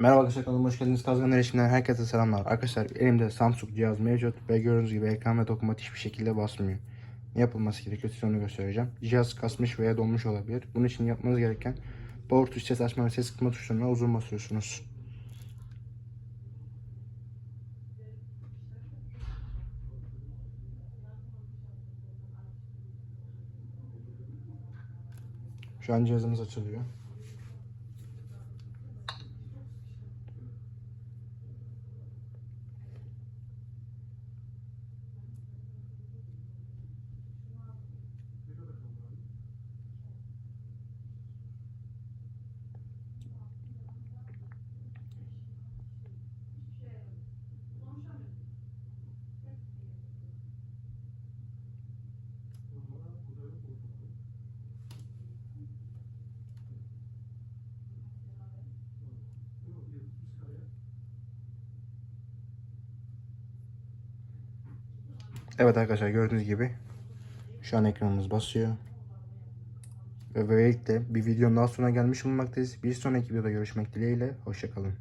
Merhaba arkadaşlar kanalıma hoş geldiniz. Kazgan Erişim'den herkese selamlar. Arkadaşlar elimde Samsung cihaz mevcut ve gördüğünüz gibi ekran ve dokunmatik hiçbir şekilde basmıyor. Ne yapılması gerekiyor size onu göstereceğim. Cihaz kasmış veya donmuş olabilir. Bunun için yapmanız gereken power tuş ses açma ve ses kısma tuşlarına uzun basıyorsunuz. Şu an cihazımız açılıyor. Evet arkadaşlar gördüğünüz gibi şu an ekranımız basıyor. Ve böylelikle bir videonun daha sonra gelmiş bulunmaktayız. Bir sonraki videoda görüşmek dileğiyle. Hoşçakalın.